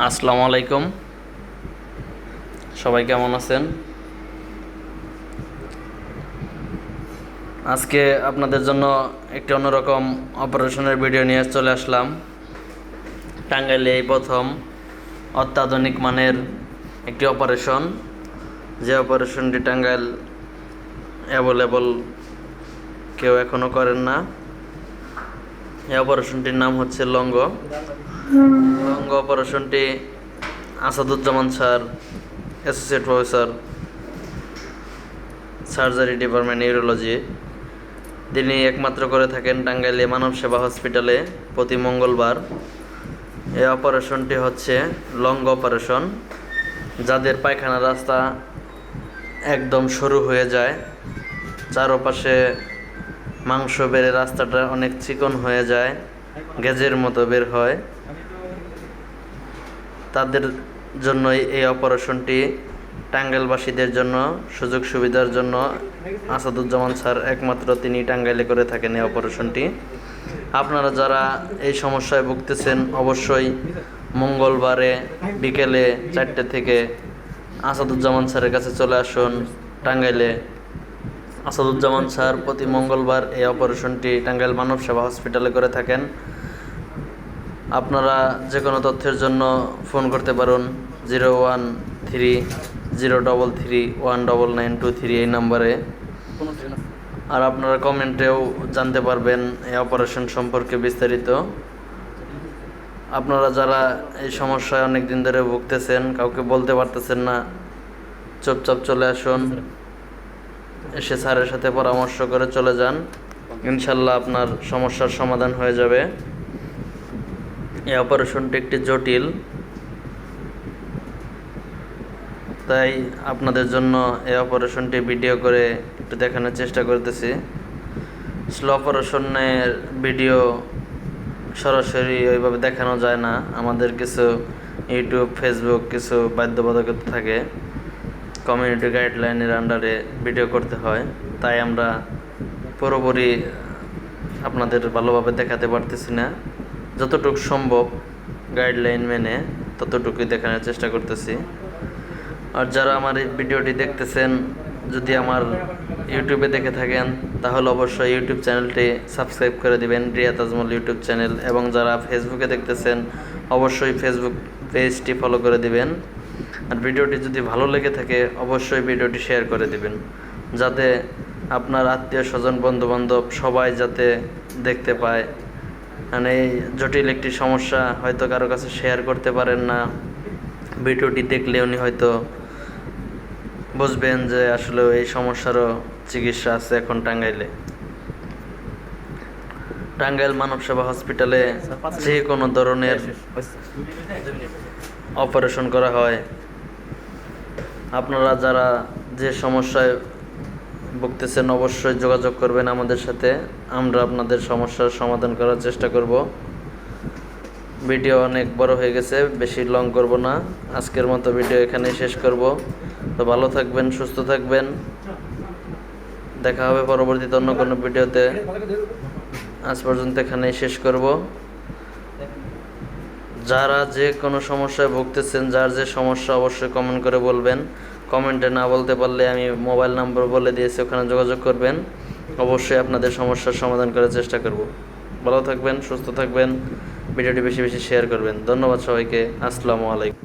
আসসালামু আলাইকুম। সবাই কেমন আছেন? আজকে আপনাদের জন্য একটি অন্যরকম অপারেশনের ভিডিও নিয়ে চলে আসলাম। টাঙ্গাইলে এই প্রথম অত্যাধুনিক মানের একটি অপারেশন। যে অপারেশনটি টাঙ্গাইল অ্যাভেলেবল কেউ এখনও করেন না। এই অপারেশনটির নাম হচ্ছে লঙ্গ। লঙ্গ অপারেশনটি Asaduzzaman sir, associate professor, surgery department neurology. তিনি একমাত্র করে থাকেন টাঙ্গাইলে মানব সেবা হসপিটালে প্রতি মঙ্গলবার। এই অপারেশনটি হচ্ছে লঙ্গ অপারেশন, যাদের পায়খানা রাস্তা একদম সরু হয়ে যায়। চারপাশে মাংস বেড়ে রাস্তাটা অনেক চিকন হয়ে যায়, গেজের মতো বের হয়। তাদের জন্যই এই অপারেশনটি টাঙ্গাইলবাসীদের জন্য, সুযোগ সুবিধার জন্য আসাদুজ্জামান স্যার একমাত্র তিনি টাঙ্গাইলে করে থাকেন এই অপারেশনটি। আপনারা যারা এই সমস্যায় ভুগতেছেন, অবশ্যই মঙ্গলবারে বিকেলে চারটে থেকে আসাদুজ্জামান স্যারের কাছে চলে আসুন টাঙ্গাইলে। আসাদুজ্জামান স্যার প্রতি মঙ্গলবার এই অপারেশনটি টাঙ্গাইল মানব সেবা হসপিটালে করে থাকেন। আপনারা যে কোনো তথ্যের জন্য ফোন করতে পারুন zero one three zero double three one double nine two three এই নাম্বারে। আর আপনারা কমেন্টেও জানতে পারবেন এই অপারেশন সম্পর্কে বিস্তারিত। আপনারা যারা এই সমস্যায় অনেক দিন ধরে ভুগতেছেন, কাউকে বলতে পারতেছেন না, চুপচাপ চলে আসুন। এসে স্যারের সাথে পরামর্শ করে চলে যান। ইনশাল্লাহ আপনার সমস্যার সমাধান হয়ে যাবে। এই অপারেশনটি একটি জটিল, তাই আপনাদের জন্য এই অপারেশনটি ভিডিও করে একটু দেখানোর চেষ্টা করতেছি। স্লো অপারেশনের ভিডিও সরাসরি ওইভাবে দেখানো যায় না। আমাদের কিছু ইউটিউব ফেসবুক কিছু বাধ্যবাধকতা থাকে। কমিউনিটি গাইডলাইনের আন্ডারে ভিডিও করতে হয়। তাই আমরা পুরোপুরি আপনাদের ভালোভাবে দেখাতে পারতেছি না। যতটুকু সম্ভব গাইডলাইন মেনে ততটুকুই দেখানোর চেষ্টা করতেছি। আর যারা আমার এই ভিডিওটি দেখতেছেন, যদি আমার ইউটিউবে দেখে থাকেন, তাহলে অবশ্যই ইউটিউব চ্যানেলটি সাবস্ক্রাইব করে দিবেন, রিয়া তাজমল ইউটিউব চ্যানেল এবং যারা ফেসবুকে দেখতেছেন, অবশ্যই ফেসবুক পেজটি ফলো করে দিবেন। আর ভিডিওটি যদি ভালো লেগে থাকে, অবশ্যই ভিডিওটি শেয়ার করে দিবেন। যাতে আপনার আত্মীয় স্বজন বন্ধুবান্ধব সবাই যাতে দেখতে পায় মানে জটিল একটি সমস্যা হয়তো কারও কাছে শেয়ার করতে পারেন না। ভিডিওটি দেখলে উনি হয়তো বুঝবেন যে আসলে এই সমস্যারও চিকিৎসা আছে এখন টাঙ্গাইলে। টাঙ্গাইল মানব সেবা হসপিটালে যে কোনো ধরনের অপারেশন করা হয়। আপনারা যারা যে সমস্যায় ভুগতেছেন অবশ্যই যোগাযোগ করবেন আমাদের সাথে। আমরা আপনাদের সমস্যার সমাধান করার চেষ্টা করব। ভিডিও অনেক বড় হয়ে গেছে, বেশি লং করব না। আজকের মতো ভিডিও এখানেই শেষ করব। তো ভালো থাকবেন, সুস্থ থাকবেন। দেখা হবে পরবর্তীতে অন্য কোনো ভিডিওতে। আজ পর্যন্ত এখানেই শেষ করব। যারা যে কোনো সমস্যায় ভুগতেছেন, যার যে সমস্যা, অবশ্যই কমেন্ট করে বলবেন। কমেন্টে না বলতে পারলে আমি মোবাইল নাম্বার বলে দিয়েছি, ওখানে যোগাযোগ করবেন। অবশ্যই আপনাদের সমস্যার সমাধান করার চেষ্টা করব। ভালো থাকবেন, সুস্থ থাকবেন, ভিডিওটি বেশি বেশি শেয়ার করবেন। ধন্যবাদ সবাইকে, আসসালামু আলাইকুম।